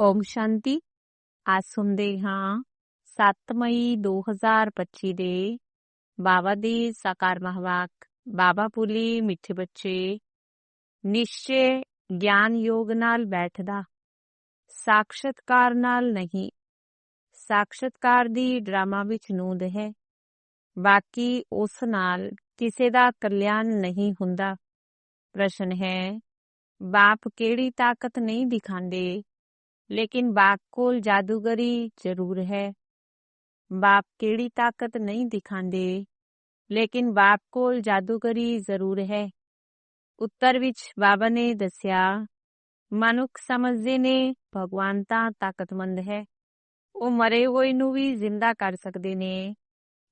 ਓਮ ਸ਼ਾਂਤੀ ਅੱਜ ਸੁਣਦੇ ਹਾਂ 7 ਮਈ 2025 ਦੇ ਬਾਬਾ ਦੀ ਸਾਕਾਰ ਮਹਵਾਕ ਬਾਬਾ ਪੁਲੀ ਮਿੱਠੇ ਬੱਚੇ ਨਿਸ਼ਚੇ ਗਿਆਨ ਯੋਗ ਨਾਲ ਬੈਠਦਾ ਸਾਖਸ਼ਤਕਾਰ ਨਾਲ ਨਹੀਂ ਸਾਖਸ਼ਤਕਾਰ ਦੀ ਡਰਾਮਾ ਵਿੱਚ ਨੂੰਦ ਹੈ ਬਾਕੀ ਉਸ ਨਾਲ ਕਿਸੇ ਦਾ ਕਲਿਆਣ ਨਹੀਂ ਹੁੰਦਾ ਪ੍ਰਸ਼ਨ ਹੈ ਬਾਪ ਕਿਹੜੀ ਤਾਕਤ ਨਹੀਂ ਦਿਖਾਉਂਦੇ ਲੇਕਿਨ ਬਾਪ ਕੋਲ ਜਾਦੂਗਰੀ ਜ਼ਰੂਰ ਹੈ ਬਾਪ ਕਿਹੜੀ ਤਾਕਤ ਨਹੀਂ ਦਿਖਾਉਂਦੇ ਲੇਕਿਨ ਬਾਪ ਕੋਲ ਜਾਦੂਗਰੀ ਜ਼ਰੂਰ ਹੈ ਉੱਤਰ ਵਿੱਚ ਬਾਬਾ ਨੇ ਦੱਸਿਆ ਮਨੁੱਖ ਸਮਝਦੇ ਨੇ ਭਗਵਾਨ ਤਾਂ ਤਾਕਤਮੰਦ ਹੈ ਉਹ ਮਰੇ ਹੋਏ ਨੂੰ ਵੀ ਜ਼ਿੰਦਾ ਕਰ ਸਕਦੇ ਨੇ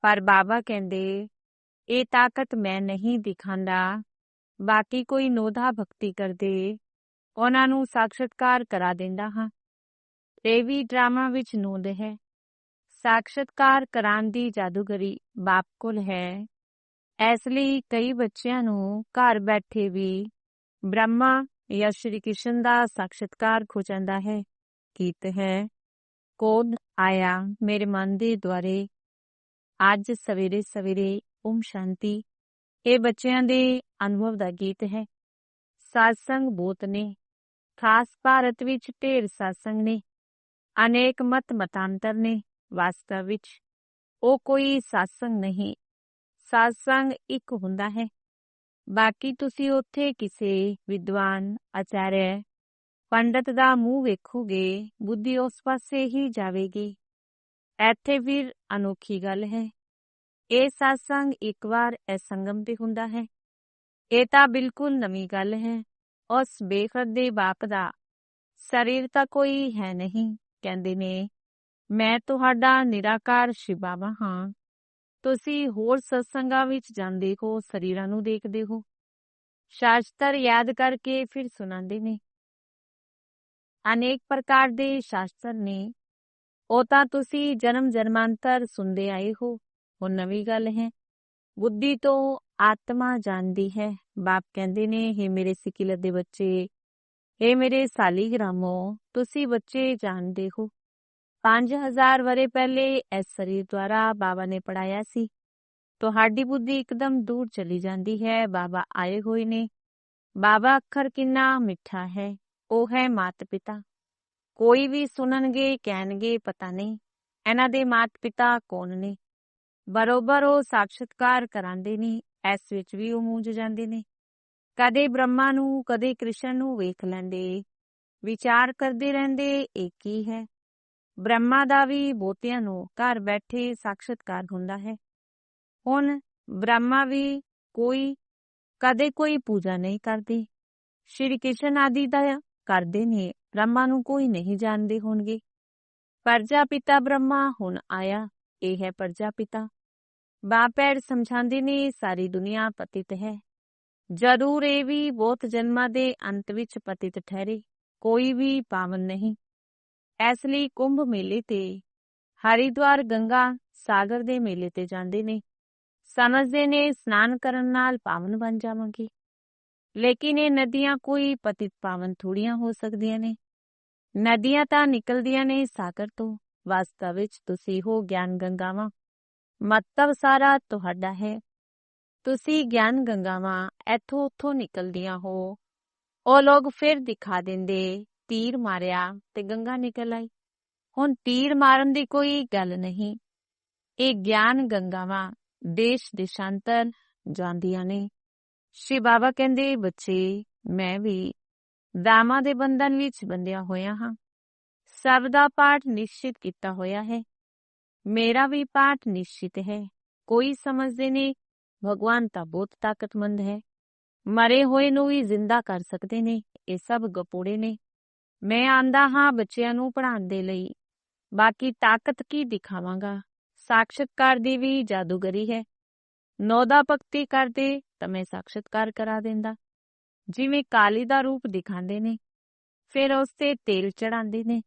ਪਰ ਬਾਬਾ ਕਹਿੰਦੇ ਇਹ ਤਾਕਤ ਮੈਂ ਨਹੀਂ ਦਿਖਾਂਦਾ ਬਾਕੀ ਕੋਈ ਨੋਧਾ ਭਗਤੀ ਕਰਦੇ ਉਹਨਾਂ ਨੂੰ ਸਾਖਸ਼ਤਕਾਰ ਕਰਾ ਦਿੰਦਾ ਹਾਂ ਇਹ ਵੀ ਡਰਾਮਾ ਵਿੱਚ ਨੂੰਦ ਹੈ। ਸਾਖਸ਼ਤਕਾਰ ਕਰਾਉਣ ਦੀ ਜਾਦੂਗਰੀ ਬਾਪ ਕੋਲ ਹੈ। ਇਸ ਲਈ ਕਈ ਬੱਚਿਆਂ ਨੂੰ ਘਰ ਬੈਠੇ ਵੀ ਬ੍ਰਹਮਾ ਜਾਂ ਸ਼੍ਰੀ ਕ੍ਰਿਸ਼ਨ ਦਾ ਸਾਖਸ਼ਤਕਾਰ ਹੋ ਜਾਂਦਾ ਹੈ। ਕੀਤ ਹੈ, ਕੌਣ ਆਇਆ ਮੇਰੇ ਮਨ ਦੇ ਦੁਆਰੇ? ਅੱਜ ਸਵੇਰੇ ਸਵੇਰੇ ਓਮ ਸ਼ਾਂਤੀ। ਇਹ ਬੱਚਿਆਂ ਦੇ ਅਨੁਭਵ ਦਾ ਗੀਤ ਹੈ। ਸਾਸੰਗ ਬਹੁਤ ਨੇ। ਖਾਸ ਭਾਰਤ ਵਿੱਚ ਢੇਰ ਸਾਸੰਗ ਨੇ। ਅਨੇਕ ਮਤ ਮਤਾਂਤਰ ਨੇ, ਵਾਸਤਵ ਵਿੱਚ। ਉਹ ਕੋਈ ਸਾਸੰਗ ਨਹੀਂ। ਸਾਸੰਗ ਇੱਕ ਹੁੰਦਾ ਹੈ। ਬਾਕੀ ਤੁਸੀਂ ਉੱਥੇ ਕਿਸੇ ਵਿਦਵਾਨ, ਆਚਾਰਯ, ਪੰਡਤ ਦਾ ਮੂੰਹ ਵੇਖੋਗੇ, ਬੁੱਧੀ ਉਸ ਪਾਸੇ ਹੀ ਜਾਵੇਗੀ। ਇੱਥੇ ਫਿਰ ਅਨੋਖੀ ਗੱਲ ਹੈ। ਇਹ satsang ਇੱਕ ਵਾਰ ਇਹ ਸੰਗਮ ਤੇ ਹੁੰਦਾ ਹੈ। ਇਹ ਤਾਂ ਬਿਲਕੁਲ ਨਵੀਂ ਗੱਲ ਹੈ। ਉਸ ਬੇਖਦ ਦੇ ਬਾਪ ਦਾ। ਸਰੀਰ ਤਾਂ ਕੋਈ ਹੈ ਨਹੀਂ। ਕਹਿੰਦੇ ਨੇ, ਮੈਂ ਤੁਹਾਡਾ ਨਿਰਾਕਾਰ ਸ਼ਿਵ ਹਾਂ। ਤੁਸੀਂ ਹੋਰ ਸਤਸੰਗਾਂ ਵਿੱਚ ਜਾਂਦੇ ਹੋ, ਸਰੀਰਾਂ ਨੂੰ ਦੇਖਦੇ ਹੋ। ਸ਼ਾਸਤਰ ਯਾਦ ਕਰਕੇ ਫਿਰ ਸੁਣਾਉਂਦੇ ਨੇ। ਅਨੇਕ ਪ੍ਰਕਾਰ ਦੇ ਸ਼ਾਸਤਰ ਨੇ। ਉਹ ਤਾਂ ਤੁਸੀਂ ਜਨਮ ਜਨਮਾਂਤਰ ਸੁਣਦੇ ਆਏ ਹੋ। ਉਹ ਨਵੀਂ ਗੱਲ ਹੈ। ਬੁੱਧੀ ਤੋਂ ਆਤਮਾ ਜਾਣਦੀ ਹੈ। ਬਾਪ ਕਹਿੰਦੇ ਨੇ हे ਮੇਰੇ ਸਿਕਿਲਤ ਦੇ ਬੱਚੇ हे ਮੇਰੇ ਸਾਲੀਗ੍ਰਾਮੋ, ਤੁਸੀਂ ਬੱਚੇ ਜਾਣਦੇ ਹੋ। 5000 ਵਰੇ ਪਹਿਲੇ ਇਸ ਸਰੀਰ ਦੁਆਰਾ ਬਾਬਾ ਨੇ ਪੜਾਇਆ ਸੀ। ਤੁਹਾਡੀ ਬੁੱਧੀ ਇੱਕਦਮ ਦੂਰ ਚਲੀ ਜਾਂਦੀ ਹੈ, ਬਾਬਾ ਆਏ ਹੋਏ ਨੇ। ਬਾਬਾ ਅੱਖਰ ਕਿੰਨਾ ਮਿੱਠਾ ਹੈ, ਉਹ ਹੈ ਮਾਤ ਪਿਤਾ ਕੋਈ ਵੀ ਸੁਣਨਗੇ, ਕਹਿਣਗੇ, ਪਤਾ ਨਹੀਂ, ਇਹਨਾਂ ਦੇ ਮਾਤ ਪਿਤਾ ਕੌਣ ਨੇ। ਬਰੋਬਰ ਉਹ ਸਾਖਸ਼ਤਕਾਰ ਕਰਾਂਦੇ ਨੇ, ਇਸ ਵਿੱਚ ਵੀ ਉਹ ਮੂੰਝ ਜਾਂਦੇ ਨੇ। ਕਦੇ ਬ੍ਰਹਮਾ ਨੂੰ, ਕਦੇ ਕ੍ਰਿਸ਼ਨ ਨੂੰ ਵੇਖ ਲੈਂਦੇ। ਵਿਚਾਰ ਕਰਦੇ ਰਹਿੰਦੇ ਇੱਕ ਹੀ ਹੈ? ਬ੍ਰਹਮਾ ਦਾ ਵੀ ਬਹੁਤਿਆਂ ਨੂੰ ਘਰ ਬੈਠੇ ਸਾਖਸ਼ਤਕਾਰ ਹੁੰਦਾ ਹੈ। ਹੁਣ ਬ੍ਰਹਮਾ ਵੀ ਕੋਈ, ਕਦੇ ਕੋਈ ਪੂਜਾ ਨਹੀਂ ਕਰਦੀ। ਸ਼੍ਰੀ ਕ੍ਰਿਸ਼ਨ ਆਦਿ ਦਾ ਕਰਦੇ ਨੇ, ਬ੍ਰਹਮਾ ਨੂੰ ਕੋਈ ਨਹੀਂ ਜਾਣਦੇ ਹੋਣਗੇ। ਪਰਜਾ ਪਿਤਾ ਬ੍ਰਹਮਾ ਹੁਣ ਆਇਆ, ਇਹ ਹੈ ਪ੍ਰਜਾਪਿਤਾ ਬਾਪੈਰ ਸਮਝਾਉਂਦੇ ਨੇ, ਸਾਰੀ ਦੁਨੀਆ ਪਤਿਤ ਹੈ। ਜ਼ਰੂਰ ਇਹ ਵੀ ਬਹੁਤ ਜਨਮਾਂ ਦੇ ਅੰਤ ਵਿੱਚ ਪਤਿਤ ਠਹਿਰੇ, ਕੋਈ ਵੀ ਪਾਵਨ ਨਹੀਂ। ਇਸ ਲਈ ਕੁੰਭ ਮੇਲੇ ਤੇ ਹਰਿਦੁਆਰ ਗੰਗਾ ਸਾਗਰ ਦੇ ਮੇਲੇ ਤੇ ਜਾਂਦੇ ਨੇ। ਸਮਝਦੇ ਨੇ ਇਸ਼ਨਾਨ ਕਰਨ ਨਾਲ ਪਾਵਨ ਬਣ ਜਾਵਾਂਗੇ। ਲੇਕਿਨ ਇਹ ਨਦੀਆਂ ਕੋਈ ਪਤਿਤ ਪਾਵਨ ਥੋੜੀਆਂ ਹੋ ਸਕਦੀਆਂ ਨੇ। ਨਦੀਆਂ ਤਾਂ ਨਿਕਲਦੀਆਂ ਨੇ ਸਾਗਰ ਤੋਂ। ਵਾਸਤਵ ਵਿੱਚ ਤੁਸੀਂ ਹੋ ਗਿਆਨ ਗੰਗਾਵਾਂ। ਮਤਲਬ ਸਾਰਾ ਤੁਹਾਡਾ ਹੈ। ਤੁਸੀਂ ਗਿਆਨ ਗੰਗਾਵਾਂ ਇੱਥੋਂ ਉੱਥੋਂ ਨਿਕਲਦੀਆਂ ਹੋ। ਉਹ ਲੋਕ ਫਿਰ ਦਿਖਾ ਦਿੰਦੇ, ਤੀਰ ਮਾਰਿਆ ਤੇ ਗੰਗਾ ਨਿਕਲ ਆਈ। ਹੁਣ ਤੀਰ ਮਾਰਨ ਦੀ ਕੋਈ ਗੱਲ ਨਹੀਂ। ਇਹ ਗਿਆਨ ਗੰਗਾਵਾਂ ਦੇਸ਼ ਦਿਸ਼ਾਂਤਰ ਜਾਂਦੀਆਂ ਨੇ। ਸ਼੍ਰੀ ਬਾਬਾ ਕਹਿੰਦੇ, ਬੱਚੇ, ਮੈਂ ਵੀ ਦਾਮਾ ਦੇ ਬੰਧਨ ਵਿੱਚ ਬੰਦਿਆ ਹੋਇਆ ਹਾਂ। ਸਭ ਦਾ ਪਾਠ ਨਿਸ਼ਚਿਤ ਕੀਤਾ ਹੋਇਆ ਹੈ। ਮੇਰਾ ਵੀ ਪਾਠ ਨਿਸ਼ਚਿਤ ਹੈ। ਕੋਈ ਸਮਝਦੇ ਨੇ ਭਗਵਾਨ ਤਾਂ ਬਹੁਤ ਤਾਕਤਮੰਦ ਹੈ ਮਰੇ ਹੋਏ ਨੂੰ ਵੀ ਜ਼ਿੰਦਾ ਕਰ ਸਕਦੇ ਨੇ ਇਹ ਸਭ ਗਪੋੜੇ ਨੇ ਮੈਂ ਆਂਦਾ ਹਾਂ ਬੱਚਿਆਂ ਨੂੰ ਪੜ੍ਹਾਉਣ ਦੇ ਲਈ ਬਾਕੀ ਤਾਕਤ ਕੀ ਦਿਖਾਵਾਂਗਾ ਸਾਖਸ਼ਤਕਾਰ ਦੀ ਵੀ ਜਾਦੂਗਰੀ ਹੈ ਨੌਦਾ ਭਗਤੀ ਕਰਦੇ ਤਾਂ ਮੈਂ ਸਾਖਸ਼ਤਕਾਰ ਕਰਾ ਦਿੰਦਾ ਜਿਵੇਂ ਕਾਲੀ ਦਾ ਰੂਪ ਦਿਖਾਉਂਦੇ ਨੇ ਫਿਰ ਉਸ ਤੇ ਤੇਲ ਚੜਾਉਂਦੇ ਨੇ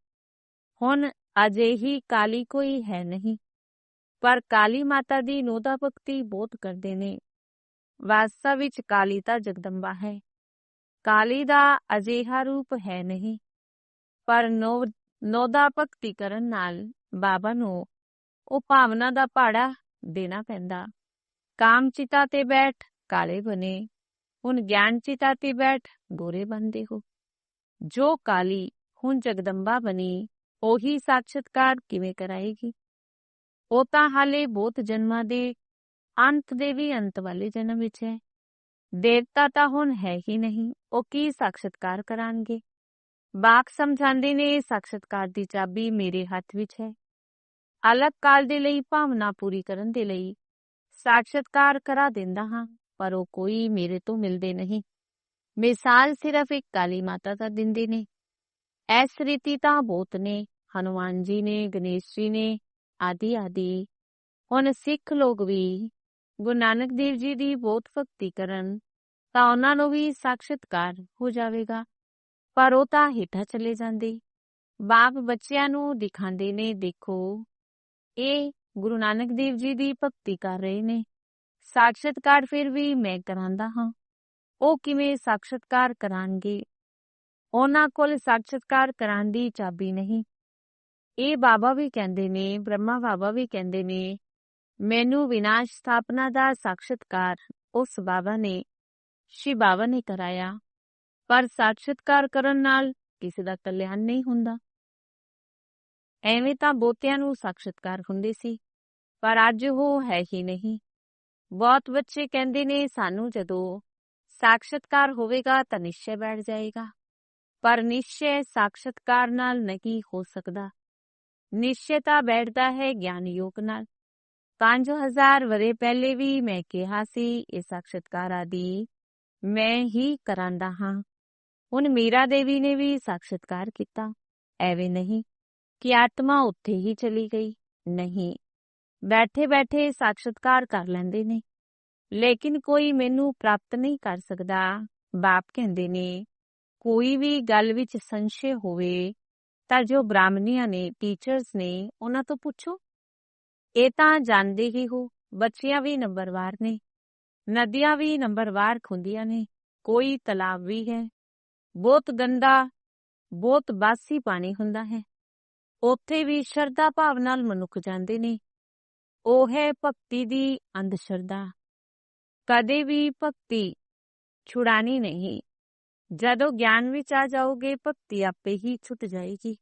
ਹੁਣ ਅਜੇ ਹੀ ਕਾਲੀ ਕੋਈ ਹੈ ਨਹੀਂ ਪਰ ਕਾਲੀ ਮਾਤਾ ਦੀ ਨੋਦਾ ਭਗਤੀ ਬਹੁਤ ਕਰਦੇ ਨੇ। ਵਾਸਤਾ ਵਿੱਚ ਕਾਲੀ ਤਾਂ ਜਗਦੰਬਾ ਹੈ। ਕਾਲੀ ਦਾ ਅਜਿਹਾ ਰੂਪ ਹੈ ਨਹੀਂ, ਪਰ ਨੋ ਨੋਦਾ ਭਗਤੀ ਕਰਨ ਨਾਲ ਬਾਬਾ ਨੂੰ ਉਹ ਭਾਵਨਾ ਦਾ ਭਾੜਾ ਦੇਣਾ ਪੈਂਦਾ। ਕਾਮ ਚਿਤਾ ਤੇ ਬੈਠ ਕਾਲੇ ਬਨੇ ਹੁਣ ਗਿਆਨ ਚਿਤਾ ਤੇ ਬੈਠ ਗੋਰੇ ਬੰਦੇ ਹੋ। ਜੋ ਕਾਲੀ ਹੁਣ ਜਗਦੰਬਾ ਬਣੀ, ਉਹੀ ਸਾਖਸ਼ਤਕਾਰ ਕਿਵੇਂ ਕਰਾਏਗੀ? ਉਹ ਤਾਂ ਹਾਲੇ ਬਹੁਤ ਜਨਮਾਂ ਦੇ ਅੰਤ ਦੇ ਵੀ ਅੰਤ ਵਾਲੇ ਜਨਮ ਵਿੱਚ ਹੈ। ਦੇਵਤਾ ਤਾਂ ਹੁਣ ਹੈ ਹੀ ਨਹੀਂ, ਉਹ ਕੀ ਸਾਖਸ਼ਤਕਾਰ ਕਰਾਂਗੇ? ਬਾਕ ਸਮਝਾਉਂਦੇ ਨੇ ਸਾਖਸ਼ਤਕਾਰ ਦੀ ਚਾਬੀ ਮੇਰੇ ਹੱਥ ਵਿੱਚ ਹੈ। ਅਲੱਗ ਕਾਲ ਦੇ ਲਈ, ਭਾਵਨਾ ਪੂਰੀ ਕਰਨ ਦੇ ਲਈ ਸਾਖਸ਼ਤਕਾਰ ਕਰਾ ਦਿੰਦਾ ਹਾਂ, ਪਰ ਉਹ ਕੋਈ ਮੇਰੇ ਤੋਂ ਮਿਲਦੇ ਨਹੀਂ। ਮਿਸਾਲ ਸਿਰਫ ਇੱਕ ਕਾਲੀ ਮਾਤਾ ਦਾ ਦਿੰਦੇ ਨੇ। ਐਸ ਰੀਤੀ ਤਾਂ ਬਹੁਤ ਨੇ, ਹਨੂਮਾਨ ਜੀ ਨੇ, ਗਣੇਸ਼ ਜੀ ਨੇ ਆਦਿ ਆਦਿ। ਹੁਣ ਸਿੱਖ ਲੋਕ ਵੀ ਗੁਰੂ ਨਾਨਕ ਦੇਵ ਜੀ ਦੀ ਬਹੁਤ ਭਗਤੀ ਕਰਨ, ਤਾਂ ਉਹਨਾਂ ਨੂੰ ਵੀ ਸਾਖਸ਼ਤਕਾਰ ਹੋ ਜਾਵੇਗਾ। ਪਰ ਉਹ ਤਾਂ ਹੇਠਾਂ ਚਲੇ ਜਾਂਦੇ। ਬਾਪ ਬੱਚਿਆਂ ਨੂੰ ਦਿਖਾਉਂਦੇ ਨੇ, ਦੇਖੋ। ਇਹ ਗੁਰੂ ਨਾਨਕ ਦੇਵ ਜੀ ਦੀ ਭਗਤੀ ਕਰ ਰਹੇ ਨੇ। ਸਾਖਸ਼ਤਕਾਰ ਫਿਰ ਵੀ ਮੈਂ ਕਰਾਂਦਾ ਹਾਂ। ਉਹ ਕਿਵੇਂ ਸਾਖਸ਼ਤਕਾਰ ਕਰਾਂਗੇ ਉਹਨਾਂ ਕੋਲ ਸਾਖਸ਼ਤਕਾਰ ਕਰਾਉਣ ਦੀ ਚਾਬੀ ਨਹੀਂ। ਇਹ ਬਾਬਾ ਵੀ ਕਹਿੰਦੇ ਨੇ, ਬ੍ਰਹਮਾ ਬਾਬਾ ਵੀ ਕਹਿੰਦੇ ਨੇ, ਮੈਨੂੰ ਵਿਨਾਸ਼ ਸਥਾਪਨਾ ਦਾ ਸਾਖਸ਼ਤਕਾਰ ਉਸ ਬਾਬਾ ਨੇ ਸ਼ਿਵ ਬਾਬਾ ਨੇ ਕਰਾਇਆ। ਪਰ ਸਾਖਸ਼ਤਕਾਰ ਕਰਨ ਨਾਲ ਕਿਸੇ ਦਾ ਕਲਿਆਣ ਨਹੀਂ ਹੁੰਦਾ। ਐਵੇਂ ਤਾਂ ਬਹੁਤਿਆਂ ਨੂੰ ਸਾਖਸ਼ਤਕਾਰ ਹੁੰਦੇ ਸੀ, ਪਰ ਅੱਜ ਉਹ ਹੈ ਹੀ ਨਹੀਂ। ਬਹੁਤ ਬੱਚੇ ਕਹਿੰਦੇ ਨੇ, ਸਾਨੂੰ ਜਦੋਂ ਸਾਖਸ਼ਤਕਾਰ ਹੋਵੇਗਾ ਤਾਂ ਨਿਸ਼ਚੈ ਬੈਠ ਜਾਏਗਾ। ਪਰ ਨਿਸ਼ਚੈ ਸਾਖਸ਼ਤਕਾਰ ਨਾਲ ਨਹੀਂ ਹੋ ਸਕਦਾ। ਨਿਸ਼ਚੈ ਬੈਠਦਾ ਹੈ ਗਿਆਨ ਯੋਗ ਨਾਲ 5000 ਵਰੇ ਪਹਿਲੇ ਵੀ ਮੈਂ ਕਿਹਾ ਸੀ ਇਹ ਸਾਖਸ਼ਤਕਾਰ ਆਦਿ ਮੈਂ ਹੀ ਕਰਾਂਦਾ ਹਾਂ। ਹੁਣ ਮੀਰਾ ਦੇਵੀ ਨੇ ਵੀ ਸਾਖਸ਼ਤਕਾਰ ਕੀਤਾ। ਐਵੇਂ ਨਹੀਂ ਕਿ ਆਤਮਾ ਉੱਥੇ ਹੀ ਚਲੀ ਗਈ। ਨਹੀਂ ਬੈਠੇ ਬੈਠੇ ਸਾਖਸ਼ਤਕਾਰ ਕਰ ਲੈਂਦੇ ਨੇ। ਲੇਕਿਨ ਕੋਈ ਮੈਨੂੰ ਪ੍ਰਾਪਤ ਨਹੀਂ ਕਰ ਸਕਦਾ। ਬਾਪ ਕਹਿੰਦੇ ਨੇ, ਕੋਈ ਵੀ ਗੱਲ ਵਿੱਚ ਸੰਸ਼ੇ ਹੋਵੇ ਤਾਂ ਜੋ ਬ੍ਰਾਹਮਣੀਆਂ ਨੇ ਟੀਚਰਸ ਨੇ ਉਹਨਾਂ ਤੋਂ ਪੁੱਛੋ। ਇਹ ਤਾਂ ਜਾਣਦੇ ਹੀ ਹੋ, ਬੱਚੀਆਂ ਵੀ ਨੰਬਰਵਾਰ ਨੇ। ਨਦੀਆਂ ਵੀ ਨੰਬਰਵਾਰ ਖੁੰਦੀਆਂ ਨੇ, ਕੋਈ ਤਲਾਬ ਵੀ ਹੈ। ਬਹੁਤ ਗੰਦਾ, ਬਹੁਤ ਬਾਸੀ ਪਾਣੀ ਹੁੰਦਾ ਹੈ। ਉੱਥੇ ਵੀ ਸ਼ਰਧਾ ਭਾਵ ਨਾਲ ਮਨੁੱਖ ਜਾਂਦੇ ਨੇ। ਉਹ ਹੈ ਭਗਤੀ ਦੀ ਅੰਧ ਸ਼ਰਧਾ। ਕਦੇ ਵੀ ਭਗਤੀ ਛੁਡਾਣੀ ਨਹੀਂ। ਜਦੋਂ ਗਿਆਨ ਵਿੱਚ ਆ ਜਾਓਗੇ, ਭਗਤੀ ਆਪੇ ਹੀ ਛੁੱਟ ਜਾਏਗੀ।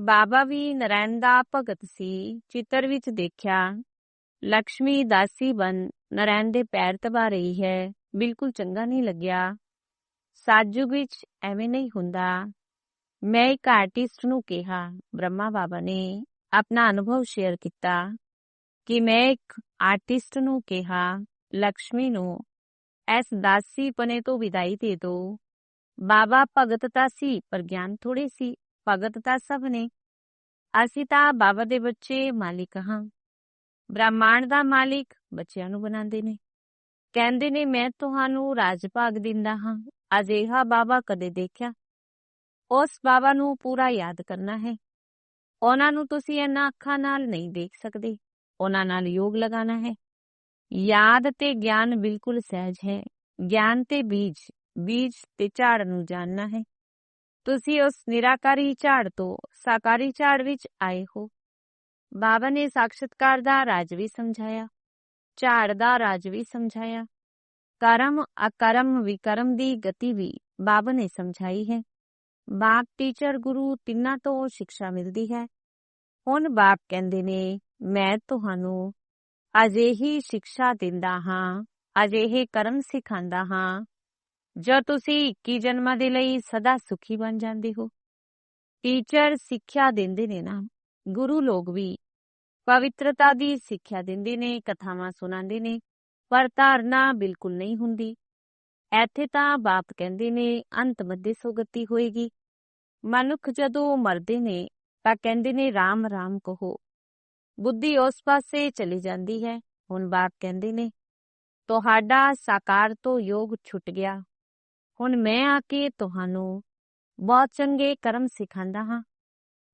ਬਾਬਾ ਵੀ ਨਰੈਣ ਦਾ ਭਗਤ ਸੀ, ਚਿੱਤਰ ਵਿੱਚ ਦੇਖਿਆ ਲక్ష్ਮੀ ਦਾਸੀ ਬਨ ਨਰੈਣ ਦੇ ਪੈਰ ਤਬਾ ਰਹੀ ਹੈ, ਬਿਲਕੁਲ ਚੰਗਾ ਨਹੀਂ ਲੱਗਿਆ। ਸਾਜੁਗ ਵਿੱਚ ਐਵੇਂ ਨਹੀਂ ਹੁੰਦਾ। ਮੈਂ ਇੱਕ ਆਰਟਿਸਟ ਨੂੰ ਕਿਹਾ, ਬ੍ਰਹਮਾ ਬਾਬਾ ਨੇ ਆਪਣਾ ਅਨੁਭਵ ਸ਼ੇਅਰ ਕੀਤਾ ਕਿ ਮੈਂ ਇੱਕ ਆਰਟਿਸਟ ਨੂੰ ਕਿਹਾ ਲక్ష్ਮੀ ਨੂੰ ਐਸ ਦਾਸੀ ਪਨੇ ਤੋਂ ਵਿਦਾਈ ਦੇ ਦੋ ਬਾਬਾ ਭਗਤ ਤਾਂ ਸੀ ਪਰ ਗਿਆਨ ਥੋੜੇ ਸੀ ਭਗਤ ਤਾਂ ਸਭ ਨੇ ਅਸੀਂ ਤਾਂ ਬਾਬਾ ਦੇ ਬੱਚੇ ਮਾਲਿਕ ਹਾਂ ਬ੍ਰਹਮਾਂਡ ਦਾ ਮਾਲਿਕ ਬੱਚਿਆਂ ਨੂੰ ਬਣਾਉਂਦੇ ਨੇ ਕਹਿੰਦੇ ਨੇ ਮੈਂ ਤੁਹਾਨੂੰ ਰਾਜ ਭਾਗ ਦਿੰਦਾ ਹਾਂ ਅਜਿਹਾ ਬਾਬਾ ਕਦੇ ਦੇਖਿਆ ਉਸ ਬਾਬਾ ਨੂੰ ਪੂਰਾ ਯਾਦ ਕਰਨਾ ਹੈ ਉਹਨਾਂ ਨੂੰ ਤੁਸੀਂ ਇਹਨਾਂ ਅੱਖਾਂ ਨਾਲ ਨਹੀਂ ਦੇਖ ਸਕਦੇ ਉਹਨਾਂ ਨਾਲ ਯੋਗ ਲਗਾਣਾ ਹੈ ਯਾਦ ਤੇ ਗਿਆਨ ਬਿਲਕੁਲ ਸਹਿਜ ਹੈ। ਗਿਆਨ ਤੇ ਬੀਜ ਬੀਜ ਤੇ ਝਾੜ ਨੂੰ ਜਾਣਨਾ ਹੈ। ਤੁਸੀਂ ਉਸ ਨਿਰਾਕਾਰੀ ਝਾੜ ਤੋਂ ਸਾਕਾਰੀ ਝਾੜ ਵਿੱਚ ਆਏ ਹੋ। ਬਾਬਾ ਨੇ ਸਾਖਸ਼ਤਕਾਰ ਦਾ ਰਾਜ ਵੀ ਸਮਝਾਇਆ, ਝਾੜ ਦਾ ਰਾਜ ਵੀ ਸਮਝਾਇਆ। ਕਰਮ, ਅਕਰਮ, ਵਿਕਰਮ ਦੀ ਗਤੀ ਵੀ ਬਾਬਾ ਨੇ ਸਮਝਾਈ ਹੈ। ਬਾਪ ਟੀਚਰ ਗੁਰੂ ਤਿੰਨਾਂ ਤੋਂ ਸਿੱਖਿਆ ਮਿਲਦੀ ਹੈ। ਹੁਣ ਬਾਪ ਕਹਿੰਦੇ ਨੇ, ਮੈਂ ਤੁਹਾਨੂੰ ਅਜਿਹੀ ਸਿੱਖਿਆ ਦਿੰਦਾ ਹਾਂ, ਅਜਿਹੇ ਕਰਮ ਸਿਖਾਉਂਦਾ ਹਾਂ। ਜੋ ਤੁਸੀਂ 21 ਜਨਮਾਂ ਦੇ ਲਈ ਸਦਾ ਸੁਖੀ ਬਣ ਜਾਂਦੇ ਹੋ। ਟੀਚਰ ਸਿੱਖਿਆ ਦਿੰਦੇ ਨੇ ਨਾ, ਗੁਰੂ ਲੋਕ ਵੀ ਪਵਿੱਤਰਤਾ ਦੀ ਸਿੱਖਿਆ ਦਿੰਦੇ ਨੇ, ਕਥਾਵਾਂ ਸੁਣਾਉਂਦੇ ਨੇ, ਪਰ ਧਾਰਨਾ ਬਿਲਕੁਲ ਨਹੀਂ ਹੁੰਦੀ। ਇੱਥੇ ਤਾਂ ਬਾਪ ਕਹਿੰਦੇ ਨੇ, ਅੰਤ ਮੱਦੇ ਸੁਗਤੀ ਹੋਏਗੀ। ਮਨੁੱਖ ਜਦੋਂ ਮਰਦੇ ਨੇ, ਤਾਂ ਕਹਿੰਦੇ ਨੇ RAM RAM ਕਹੋ। ਬੁੱਧੀ ਉਸ ਪਾਸੇ ਚਲੀ ਜਾਂਦੀ ਹੈ। ਹੁਣ ਬਾਪ ਕਹਿੰਦੇ ਨੇ, ਤੁਹਾਡਾ ਸਾਕਾਰ ਤੋਂ ਯੋਗ ਛੁੱਟ ਗਿਆ। ਹੁਣ ਮੈਂ ਆ ਕੇ ਤੁਹਾਨੂੰ ਬਹੁਤ ਚੰਗੇ ਕਰਮ ਸਿਖਾਉਂਦਾ ਹਾਂ।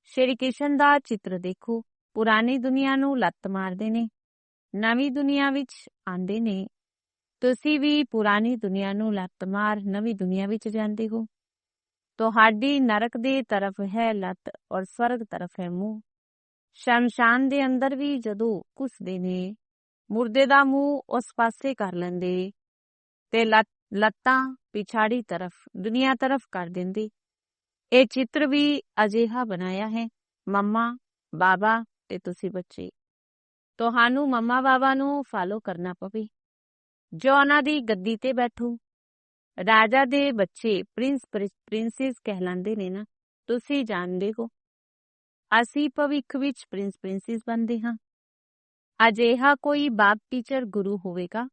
ਸ਼੍ਰੀ ਕ੍ਰਿਸ਼ਨ ਦਾ ਚਿੱਤਰ ਦੇਖੋ। ਪੁਰਾਣੀ ਦੁਨੀਆ ਨੂੰ ਲੱਤ ਮਾਰਦੇ ਨੇ। ਨਵੀਂ ਦੁਨੀਆ ਵਿੱਚ ਆਂਦੇ ਨੇ। ਤੁਸੀਂ ਵੀ ਪੁਰਾਣੀ ਦੁਨੀਆ ਨੂੰ ਲੱਤ ਮਾਰ ਨਵੀਂ ਦੁਨੀਆ ਵਿੱਚ ਜਾਂਦੇ ਹੋ। ਤੁਹਾਡੀ ਨਰਕ ਦੀ ਤਰਫ ਹੈ ਲੱਤ ਔਰ ਸਵਰਗ ਤਰਫ ਹੈ ਮੂੰਹ। ਸ਼ਮਸ਼ਾਨ ਦੇ ਅੰਦਰ ਵੀ ਜਦੋਂ ਘੁਸਦੇ ਨੇ, ਮੁਰਦੇ ਦਾ ਮੂੰਹ ਉਸ ਪਾਸੇ ਕਰ ਲੈਂਦੇ ਤੇ ਲੱਤਾਂ ਪਿਛਾੜੀ ਤਰਫ, ਦੁਨੀਆ ਤਰਫ ਕਰ ਦਿੰਦੇ। ਇਹ ਚਿੱਤਰ ਵੀ ਅਜਿਹਾ ਬਣਾਇਆ ਹੈ, ਮੰਮਾ, ਬਾਬਾ ਤੇ ਤੁਸੀਂ ਬੱਚੇ। ਤੁਹਾਨੂੰ ਮੰਮਾ ਬਾਬਾ ਨੂੰ ਫਾਲੋ ਕਰਨਾ ਪਵੇ। ਜੋ ਉਹਨਾਂ ਦੀ ਗੱਦੀ ਤੇ ਬੈਠੋ। ਰਾਜਾ ਦੇ ਬੱਚੇ ਪ੍ਰਿੰਸ ਪ੍ਰਿੰਸੈਸ ਕਹਿਲਾਂਦੇ ਨੇ ਨਾ, ਤੁਸੀਂ ਜਾਣਦੇ ਹੋ। ਅਸੀਂ ਭਵਿੱਖ ਵਿੱਚ ਪ੍ਰਿੰਸ ਪ੍ਰਿੰਸਿਸ ਬਣਦੇ ਹਾਂ। ਅਜਿਹਾ ਕੋਈ ਬਾਪ ਟੀਚਰ ਗੁਰੂ ਹੋਵੇਗਾ?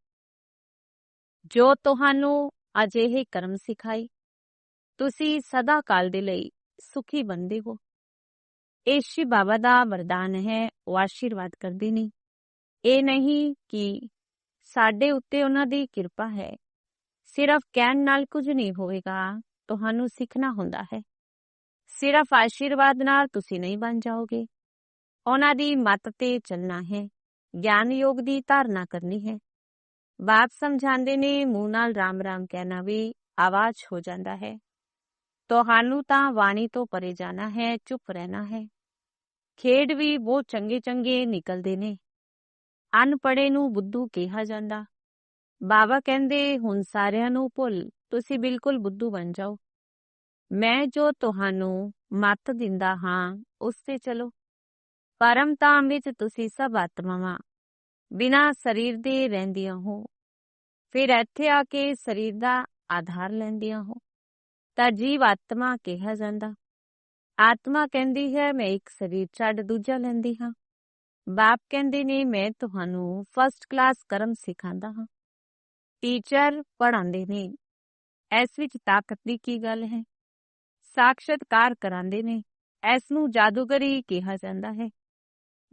ਜੋ ਤੁਹਾਨੂੰ ਅਜਿਹੇ ਕਰਮ ਸਿਖਾਏ। ਤੁਸੀਂ ਸਦਾ ਕਾਲ ਦੇ ਲਈ ਸੁਖੀ ਬਣਦੇ ਹੋ। ਇਹ ਸ਼ੀ ਬਾਬਾ ਦਾ ਵਰਦਾਨ ਹੈ, ਉਹ ਆਸ਼ੀਰਵਾਦ ਕਰਦੇ ਨੇ। ਇਹ ਨਹੀਂ ਕਿ ਸਾਡੇ ਉੱਤੇ ਉਹਨਾਂ ਦੀ ਕਿਰਪਾ ਹੈ। ਸਿਰਫ ਕਹਿਣ ਨਾਲ ਕੁਝ ਨਹੀਂ ਹੋਵੇਗਾ, ਤੁਹਾਨੂੰ ਸਿੱਖਣਾ ਹੁੰਦਾ ਹੈ। ਸਿਰਫ ਆਸ਼ੀਰਵਾਦ ਨਾਲ ਤੁਸੀਂ ਨਹੀਂ ਬਣ ਜਾਓਗੇ। ਉਹਨਾਂ ਦੀ ਮੱਤ ਤੇ ਚੱਲਣਾ ਹੈ। ਗਿਆਨ ਯੋਗ ਦੀ ਧਾਰਨਾ ਕਰਨੀ ਹੈ। ਬਾਪ ਸਮਝਾਉਂਦੇ ਨੇ, ਮੂੰਹ ਨਾਲ ਰਾਮ ਰਾਮ ਕਹਿਣਾ ਵੀ ਆਵਾਜ਼ ਹੋ ਜਾਂਦਾ ਹੈ। ਤੁਹਾਨੂੰ ਤਾਂ ਵਾਣੀ ਤੋਂ ਪਰੇ ਜਾਣਾ ਹੈ, ਚੁੱਪ ਰਹਿਣਾ ਹੈ। ਖੇਡ ਵੀ ਬਹੁਤ ਚੰਗੇ ਚੰਗੇ ਨਿਕਲਦੇ ਨੇ। ਅਨਪੜੇ ਨੂੰ ਬੁੱਧੂ ਕਿਹਾ ਜਾਂਦਾ। ਬਾਬਾ ਕਹਿੰਦੇ, ਹੁਣ ਸਾਰਿਆਂ ਨੂੰ ਭੁੱਲ, ਤੁਸੀਂ ਬਿਲਕੁਲ ਬੁੱਧੂ ਬਣ ਜਾਓ। ਮੈਂ ਜੋ ਤੁਹਾਨੂੰ ਮੱਤ ਦਿੰਦਾ ਹਾਂ, ਉਸ ਤੇ ਚਲੋ। ਪਰਮ ਧਾਮ ਵਿੱਚ ਤੁਸੀਂ ਸਭ ਆਤਮਾਵਾਂ ਬਿਨਾ ਸਰੀਰ ਦੇ ਰਹਿੰਦੀਆਂ ਹੋ। ਫਿਰ ਇੱਥੇ ਆ ਕੇ ਸਰੀਰ ਦਾ ਆਧਾਰ ਲੈਂਦੀਆਂ ਹੋ। ਤਾਂ ਜੀਵ ਆਤਮਾ ਕਿਹਾ ਜਾਂਦਾ। ਆਤਮਾ ਕਹਿੰਦੀ ਹੈ, ਮੈਂ ਇੱਕ ਸਰੀਰ ਛੱਡ ਦੂਜਾ ਲੈਂਦੀ ਹਾਂ। ਬਾਪ ਕਹਿੰਦੇ ਨੇ, ਮੈਂ ਤੁਹਾਨੂੰ ਫਸਟ ਕਲਾਸ ਕਰਮ ਸਿਖਾਉਂਦਾ ਹਾਂ। ਟੀਚਰ ਪੜਾਉਂਦੇ ਨੇ। ਇਸ ਵਿੱਚ ਤਾਕਤ ਦੀ ਕੀ ਗੱਲ ਹੈ? ਸਾਖਸ਼ਤਕਾਰ ਕਰਾਉਂਦੇ ਨੇ। ਇਸ ਨੂੰ ਜਾਦੂਗਰੀ ਕਿਹਾ ਜਾਂਦਾ ਹੈ।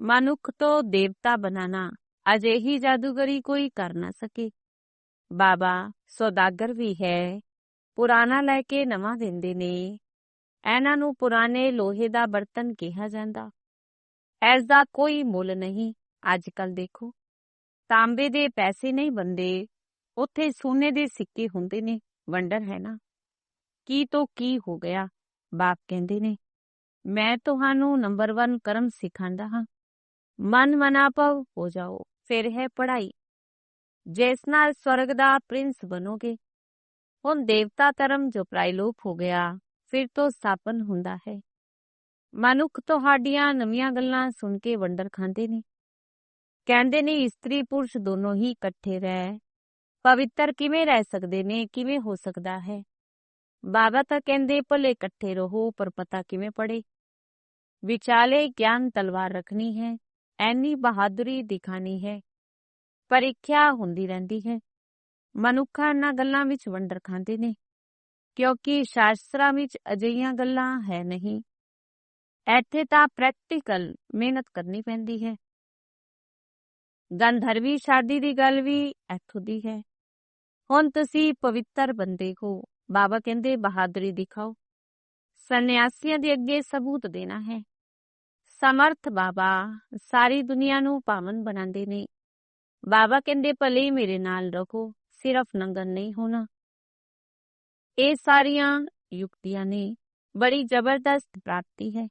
ਮਨੁੱਖ ਤੋਂ ਦੇਵਤਾ ਬਣਾਣਾ ਅਜਿਹੀ ਜਾਦੂਗਰੀ ਕੋਈ ਕਰ ਨਾ ਸਕੇ। ਬਾਬਾ ਸੌਦਾਗਰ ਵੀ ਹੈ। ਪੁਰਾਣਾ ਲੈ ਕੇ ਨਵਾਂ ਦਿੰਦੇ ਨੇ। ਇਹਨਾਂ ਨੂੰ ਪੁਰਾਣੇ ਲੋਹੇ ਦਾ ਬਰਤਨ ਕਿਹਾ ਜਾਂਦਾ। ਐਸ ਦਾ ਕੋਈ ਮੁੱਲ ਨਹੀਂ। ਅੱਜ ਕੱਲ ਦੇਖੋ। ਤਾਂਬੇ ਦੇ ਪੈਸੇ ਨਹੀਂ ਬੰਦੇ ਉੱਥੇ ਸੋਨੇ ਦੇ ਸਿੱਕੇ ਹੁੰਦੇ ਨੇ। ਵੰਡਰ ਹੈ ਨਾ। ਕੀ ਤੋਂ ਕੀ ਹੋ ਗਿਆ ਬਾਪ ਕਹਿੰਦੇ ਨੇ ਮੈਂ ਤੁਹਾਨੂੰ ਨੰਬਰ 1 ਕਰਮ ਸਿਖਾਉਂਦਾ ਹਾਂ ਮਨ ਮਨਾਪਵ ਹੋ ਜਾਓ ਫਿਰ ਹੈ ਪੜ੍ਹਾਈ ਜਿਸ ਨਾਲ ਸਵਰਗ ਦਾ ਪ੍ਰਿੰਸ ਬਣੋਗੇ ਹੁਣ ਦੇਵਤਾ ਧਰਮ ਜੋ ਪ੍ਰਾਇਲੋਪ ਹੋ ਗਿਆ ਫਿਰ ਤੋਂ ਸਥਾਪਨ ਹੁੰਦਾ ਹੈ ਮਨੁੱਖ ਤੁਹਾਡੀਆਂ ਨਵੀਆਂ ਗੱਲਾਂ ਸੁਣ ਕੇ ਵੰਡਰ ਖਾਂਦੇ ਨੇ ਕਹਿੰਦੇ ਨੇ ਇਸਤਰੀ ਪੁਰਸ਼ ਦੋਨੋਂ ਹੀ ਇਕੱਠੇ ਰਹਿ ਪਵਿੱਤਰ ਕਿਵੇਂ ਰਹਿ ਸਕਦੇ ਨੇ ਕਿਵੇਂ ਹੋ ਸਕਦਾ ਹੈ ਬਾਬਾ ਤਾਂ ਕਹਿੰਦੇ ਭਲੇ ਇਕੱਠੇ ਰਹੋ, ਪਰ ਪਤਾ ਕਿਵੇਂ ਪੜੇ ਵਿਚਾਲੇ ਗਿਆਨ ਤਲਵਾਰ ਰੱਖਣੀ ਹੈ, ਐਨੀ ਬਹਾਦਰੀ ਦਿਖਾਣੀ ਹੈ ਪ੍ਰੀਖਿਆ ਹੁੰਦੀ ਰਹਿੰਦੀ ਹੈ। ਮਨੁੱਖਾਂ ਇਹਨਾਂ ਗੱਲਾਂ ਵਿੱਚ ਵੰਡਰ ਖਾਂਦੇ ਨੇ, ਕਿਉਂਕਿ ਸ਼ਾਸਤਰਾਂ ਵਿੱਚ ਅਜਿਹੀਆਂ ਗੱਲਾਂ ਹੈ ਨਹੀਂ। ਇੱਥੇ ਤਾਂ ਪ੍ਰੈਕਟੀਕਲ ਮਿਹਨਤ ਕਰਨੀ ਪੈਂਦੀ ਹੈ। ਗੰਧਰਵੀ ਸ਼ਾਦੀ ਦੀ ਗੱਲ ਵੀ ਇੱਥੋਂ ਦੀ ਹੈ। ਹੁਣ ਤੁਸੀਂ ਪਵਿੱਤਰ ਬੰਦੇ ਹੋ ਬਾਬਾ ਕਹਿੰਦੇ, ਬਹਾਦਰੀ ਦਿਖਾਓ। ਸੰਨਿਆਸੀਆਂ ਦੇ ਅੱਗੇ ਸਬੂਤ ਦੇਣਾ ਹੈ। ਸਮਰਥ ਬਾਬਾ, ਸਾਰੀ ਦੁਨੀਆ ਨੂੰ ਪਾਵਨ ਬਣਾਉਂਦੇ ਨੇ। ਬਾਬਾ ਕਹਿੰਦੇ, ਭਲੇ ਮੇਰੇ ਨਾਲ ਰਹੋ, ਸਿਰਫ ਨੰਗਨ ਨਹੀਂ ਹੋਣਾ। ਇਹ ਸਾਰੀਆਂ ਯੁਕਤੀਆਂ ਨੇ, ਬੜੀ ਜ਼ਬਰਦਸਤ ਪ੍ਰਾਪਤੀ ਹੈ।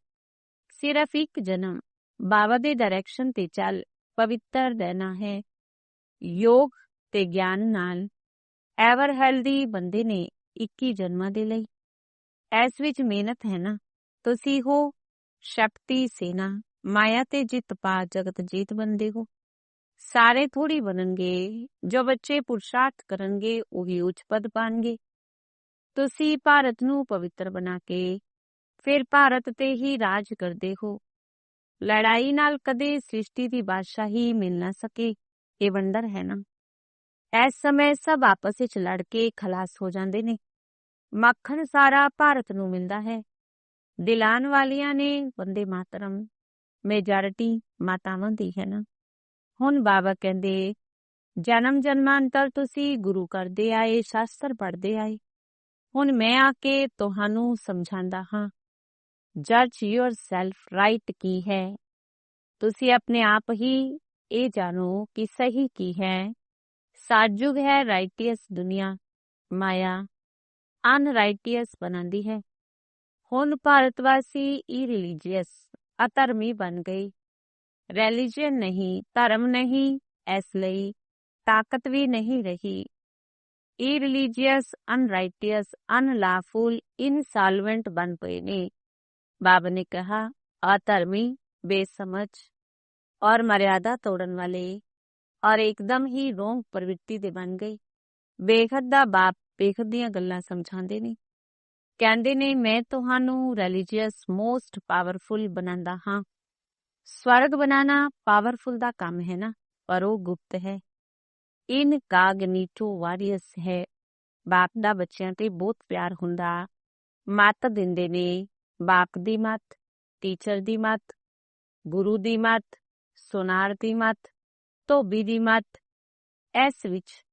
ਸਿਰਫ ਇੱਕ ਜਨਮ, ਬਾਬਾ ਦੇ ਡਾਇਰੈਕਸ਼ਨ ਤੇ ਚੱਲ, ਪਵਿੱਤਰ ਦੇਣਾ ਹੈ। ਯੋਗ ਤੇ ਗਿਆਨ ਨਾਲ ਐਵਰ ਹੈਲਦੀ ਬੰਦੇ ਨੇ। 21 ਜਨਮਾਂ ਦੇ ਲਈ। ਇਸ ਵਿੱਚ ਮਿਹਨਤ ਹੈ ਨਾ। ਤੁਸੀਂ ਹੋ ਸ਼ਕਤੀ ਸੇਨਾ, ਮਾਇਆ ਤੇ ਜਿੱਤ ਪਾ ਜਗਤ ਜੀਤ ਬੰਦੇ ਹੋ। ਸਾਰੇ ਥੋੜੀ ਬਣਨਗੇ, ਜੋ ਬੱਚੇ ਪੁਰਸ਼ਾਰਥ ਕਰਨਗੇ, ਉਹੀ ਉੱਚ ਪਦ ਪਾਣਗੇ। ਤੁਸੀਂ ਭਾਰਤ ਨੂੰ ਪਵਿੱਤਰ ਬਣਾ ਕੇ ਫਿਰ ਭਾਰਤ ਤੇ ਹੀ ਰਾਜ ਕਰਦੇ ਹੋ। ਲੜਾਈ ਨਾਲ ਕਦੇ ਸ੍ਰਿਸ਼ਟੀ ਦੀ ਬਾਦਸ਼ਾਹੀ ਮਿਲ ਨਾ ਸਕੇ, ਇਹ ਵੰਡਰ ਹੈ ਨਾ। ਇਸ ਸਮੇਂ ਸਭ ਆਪਸ ਵਿੱਚ ਲੜ ਕੇ ਖਲਾਸ ਹੋ ਜਾਂਦੇ ਨੇ। ਮੱਖਣ ਸਾਰਾ ਭਾਰਤ ਨੂੰ ਮਿਲਦਾ ਹੈ। ਦਿਲਾਨ ਵਾਲੀਆਂ ਨੇ ਵੰਦੇ ਮਾਤਰਮ ਮੇਜੋਰਿਟੀ ਮਾਤਾਵਾਂ ਦੀ, ਹੈ ਨਾ? ਹੁਣ ਬਾਬਾ ਕਹਿੰਦੇ, ਜਨਮ ਜਨਮਾਂਤਰ ਤੁਸੀਂ ਗੁਰੂ ਕਰਦੇ ਆਏ, ਸ਼ਾਸਤਰ ਪੜ੍ਹਦੇ ਆਏ। ਹੁਣ ਮੈਂ ਆ ਕੇ ਤੁਹਾਨੂੰ ਸਮਝਾਉਂਦਾ ਹਾਂ। ਜੱਜ ਯੋਰਸੈਲਫ ਰਾਈਟ ਕੀ ਹੈ? ਤੁਸੀਂ ਆਪਣੇ ਆਪ ਹੀ ਇਹ ਜਾਣੋ ਕਿ ਸਹੀ ਕੀ ਹੈ। ਸਾਜੁਗ ਹੈ ਰਾਈਟੀਅਸ ਦੁਨੀਆ ਮਾਇਆ ਅਨਰਾਈਟੀਅਸ ਬਣਾਉਂਦੀ ਹੈ ਹੁਣ ਭਾਰਤਵਾਸੀ ਇਰਲੀਜੀਅਸ ਅਧਰਮੀ ਬਣ ਗਏ ਰਿਲੀਜੀਅਨ ਨਹੀਂ ਧਰਮ ਨਹੀਂ ਇਸ ਲਈ ਤਾਕਤ ਵੀ ਨਹੀਂ ਰਹੀ ਇਰਲੀਜੀਅਸ ਅਨਰਾਈਟੀਅਸ ਅਨਲਾਫੁਲ ਇਨਸਾਲਵੈਂਟ ਬਣ ਪਏ ਨੇ ਬਾਬਾ ਨੇ ਕਹਾ ਅਧਰਮੀ ਬੇਸਮਝ और मर्यादा तोड़न वाले ਔਰ ਇੱਕਦਮ ਹੀ ਰੋਂਗ ਪ੍ਰਵਿਰਤੀ ਦੇ ਬਣ ਗਏ ਬੇਖਦ ਦਾ ਬਾਪ ਬੇਖਦ ਦੀਆਂ ਗੱਲਾਂ ਸਮਝਾਉਂਦੇ ਨੇ। ਕਹਿੰਦੇ ਨੇ, ਮੈਂ ਤੁਹਾਨੂੰ ਰਿਲੀਜੀਅਸ ਮੋਸਟ ਪਾਵਰਫੁਲ ਬਣਾਉਂਦਾ ਹਾਂ। ਸਵਰਗ ਬਣਾਉਣਾ ਪਾਵਰਫੁਲ ਦਾ ਕੰਮ ਹੈ ਨਾ, ਪਰ ਉਹ ਗੁਪਤ ਹੈ। ਇਨ ਇਨਕਾਗਨੀਟੋ ਵਾਰੀਅਸ ਹੈ। ਬਾਪ ਦਾ ਬੱਚਿਆਂ ਤੇ ਬਹੁਤ ਪਿਆਰ ਹੁੰਦਾ। ਮੱਤ ਦਿੰਦੇ ਨੇ, ਬਾਪ ਦੀ ਮੱਤ ਟੀਚਰ ਦੀ ਮੱਤ, ਗੁਰੂ ਦੀ ਮੱਤ, ਸੋਨਾਰ ਦੀ ਮੱਤ ਧੋਬੀ ਦੀ ਮੱਤ ਇਸ ਵਿੱਚ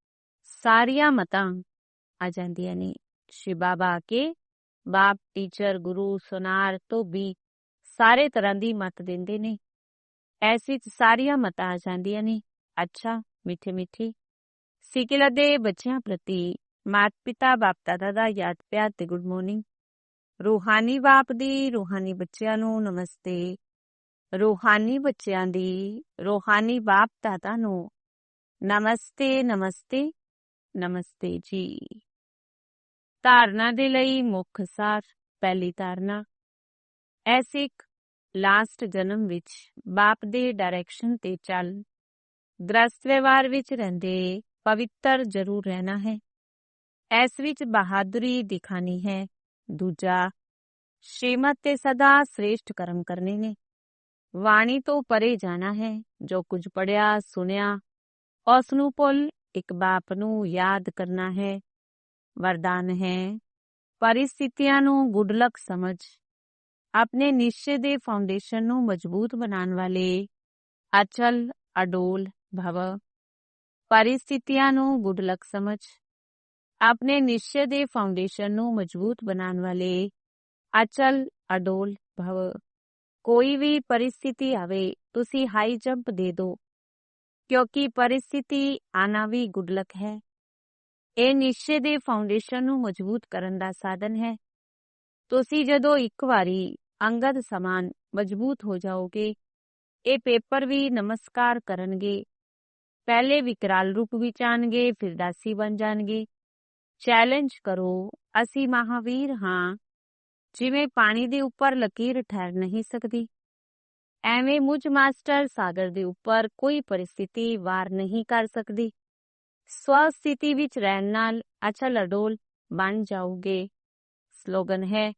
ਸਾਰੀਆਂ ਮਤਾਂ ਆ ਜਾਂਦੀਆਂ ਨੇ। ਸ਼੍ਰੀ ਬਾਬਾ ਕੇ ਬਾਪ, ਟੀਚਰ, ਗੁਰੂ ਸੋਨਾਰ ਧੋਬੀ ਸਾਰੇ ਤਰ੍ਹਾਂ ਦੀ ਮਤ ਦਿੰਦੇ ਨੇ। ਇਸ ਵਿੱਚ ਸਾਰੀਆਂ ਮਤਾਂ ਆ ਜਾਂਦੀਆਂ ਨੇ। ਅੱਛਾ, ਮਿੱਠੇ ਮਿੱਠੇ। ਸਿਕਿਲਾ ਦੇ ਬੱਚਿਆਂ ਪ੍ਰਤੀ ਮਾਤ ਪਿਤਾ ਬਾਪ ਦਾਦਾ ਦਾ ਯਾਦ ਪਿਆਰ ਤੇ ਗੁੱਡ ਮਾਰਨਿੰਗ। ਰੂਹਾਨੀ ਬਾਪ ਦੀ ਰੂਹਾਨੀ ਬੱਚਿਆਂ ਨੂੰ ਨਮਸਤੇ। ਰੂਹਾਨੀ ਬੱਚਿਆਂ ਦੀ ਰੂਹਾਨੀ ਬਾਪ ਦਾਦਾ ਨੂੰ ਨਮਸਤੇ ਨਮਸਤੇ ਨਮਸਤੇ ਜੀ। ਧਾਰਨਾ ਦੇ ਲਈ ਮੁੱਖ ਸਾਰ, ਪਹਿਲੀ ਧਾਰਨਾ। ਐਸੇ ਲਾਸਟ ਜਨਮ ਵਿੱਚ ਬਾਪ ਦੇ ਡਾਇਰੈਕਸ਼ਨ ਤੇ ਚੱਲ। ਗ੍ਰਸਤ ਵਿਵਹਾਰ ਵਿੱਚ ਰਹਿੰਦੇ ਪਵਿੱਤਰ ਜ਼ਰੂਰ ਰਹਿਣਾ ਹੈ। ਇਸ ਵਿੱਚ ਬਹਾਦਰੀ ਦਿਖਾਣੀ ਹੈ। ਦੂਜਾ, ਸ਼੍ਰੀਮਤ ਤੇ ਸਦਾ ਸ੍ਰੇਸ਼ਟ ਕਰਮ ਕਰਨੇ ਨੇ। ਵਾਣੀ ਤੋਂ ਪਰੇ ਜਾਣਾ ਹੈ ਜੋ ਕੁਝ ਪੜਿਆ ਸੁਨਿਆ ਉਸ ਨੂੰ ਭੁੱਲ ਇੱਕ ਬਾਪ ਨੂੰ ਯਾਦ ਕਰਨਾ ਹੈ ਵਰਦਾਨ ਹੈ ਪਰਿਸਥਿਤੀਆਂ ਨੂੰ ਗੁੱਡਲਕ ਸਮਝ ਆਪਣੇ ਨਿਸ਼ਚੇ ਦੇ ਫਾਊਂਡੇਸ਼ਨ ਨੂੰ ਮਜ਼ਬੂਤ ਬਣਾਉਣ ਵਾਲੇ ਅਚਲ ਅਡੋਲ ਭਵ ਪਰਿਸਥਿਤੀਆਂ ਨੂੰ ਗੁੱਡਲਕ ਸਮਝ ਆਪਣੇ ਨਿਸ਼ਚੇ ਦੇ ਫਾਊਂਡੇਸ਼ਨ ਨੂੰ ਮਜ਼ਬੂਤ ਬਣਾਉਣ ਵਾਲੇ ਅਚਲ ਅਡੋਲ ਭਵ ਕੋਈ ਵੀ ਪਰਿਸਥਿਤੀ ਆਵੇ, ਤੁਸੀਂ ਹਾਈ ਜੰਪ ਦੇ ਦਿਓ। ਕਿਉਂਕਿ ਪਰਿਸਥਿਤੀ ਆਣਾ ਵੀ ਗੁੱਡਲਕ ਹੈ। ਇਹ ਨਿਸ਼ਚੇ ਦੇ ਫਾਊਂਡੇਸ਼ਨ ਨੂੰ ਮਜ਼ਬੂਤ ਕਰਨ ਦਾ ਸਾਧਨ ਹੈ। ਤੁਸੀਂ ਜਦੋਂ ਇੱਕ ਵਾਰੀ ਅੰਗਦ ਸਮਾਨ ਮਜ਼ਬੂਤ ਹੋ ਜਾਓਗੇ, ਇਹ ਪੇਪਰ ਵੀ ਨਮਸਕਾਰ ਕਰਨਗੇ। ਪਹਿਲੇ ਵਿਕਰਾਲ ਰੂਪ ਵਿੱਚ ਆਣਗੇ, ਫਿਰ ਦਾਸੀ ਬਣ ਜਾਣਗੇ। ਚੈਲੰਜ ਕਰੋ, ਅਸੀਂ ਮਹਾਵੀਰ ਹਾਂ। ਜਿਵੇਂ ਪਾਣੀ ਦੇ ਉੱਪਰ ਲਕੀਰ ਠਹਿਰ ਨਹੀਂ ਸਕਦੀ। ਐਵੇਂ ਮੁਝ ਮਾਸਟਰ ਸਾਗਰ ਦੇ ਉੱਪਰ ਕੋਈ ਪਰਿਸਥਿਤੀ ਵਾਰ ਨਹੀਂ ਕਰ ਸਕਦੀ। ਸਵ ਸਥਿਤੀ ਵਿੱਚ ਰਹਿਣ ਨਾਲ ਅਚਲ ਅਡੋਲ ਬਣ ਜਾਓਗੇ ਸਲੋਗਨ ਹੈ,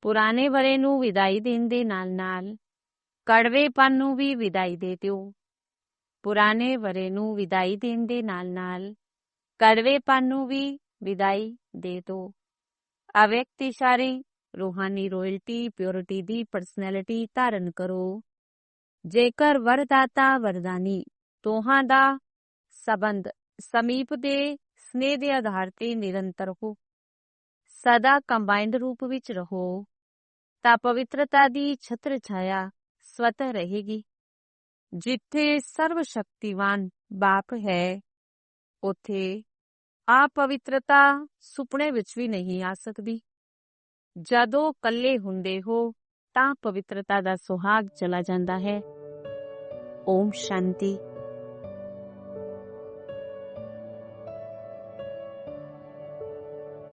ਪੁਰਾਣੇ ਬਰੇ ਨੂੰ ਵਿਦਾਈ ਦੇਣ ਦੇ ਨਾਲ ਨਾਲ ਕੜਵੇਪਨ ਨੂੰ ਵੀ ਵਿਦਾਈ ਦੇ ਦਿਓ। ਪੁਰਾਣੇ ਬਰੇ ਨੂੰ ਵਿਦਾਈ ਦੇਣ ਦੇ ਨਾਲ ਨਾਲ ਕੜਵੇਪਨ ਨੂੰ ਵੀ ਵਿਦਾਈ ਦੇ ਦਿਓ। ਅਵਿਅਕਤ ਇਸ਼ਾਰੇ ਰੂਹਾਨੀ ਰਾਇਲਟੀ ਪਿਓਰਿਟੀ ਦੀ ਪਰਸਨੈਲਿਟੀ ਧਾਰਨ ਕਰੋ ਜੇਕਰ ਵਰਦਾਤਾ ਵਰਦਾਨੀ ਦੋਹਾਂ ਦਾ ਸਬੰਧ ਸਮੀਪ ਦੇ ਸਨੇਹ ਦੇ ਆਧਾਰ ਤੇ ਨਿਰੰਤਰ ਹੋ ਸਦਾ ਕੰਬਾਈਨਡ ਰੂਪ ਵਿੱਚ ਰਹੋ ਤਾਂ ਪਵਿੱਤਰਤਾ ਦੀ ਛਤਰ ਛਾਇਆ ਸਵਤ ਰਹੇਗੀ ਜਿੱਥੇ ਸਰਵ ਸ਼ਕਤੀਵਾਨ ਬਾਪ ਹੈ ਉਥੇ ਆ ਪਵਿੱਤਰਤਾ ਸੁਪਨੇ ਵਿੱਚ ਵੀ ਨਹੀਂ ਆ ਸਕਦੀ ਜਦੋਂ ਇਕੱਲੇ ਹੁੰਦੇ ਹੋ ਤਾਂ ਪਵਿੱਤਰਤਾ ਦਾ ਸੁਹਾਗ ਚਲਾ ਜਾਂਦਾ ਹੈ। ਓਮ ਸ਼ਾਂਤੀ।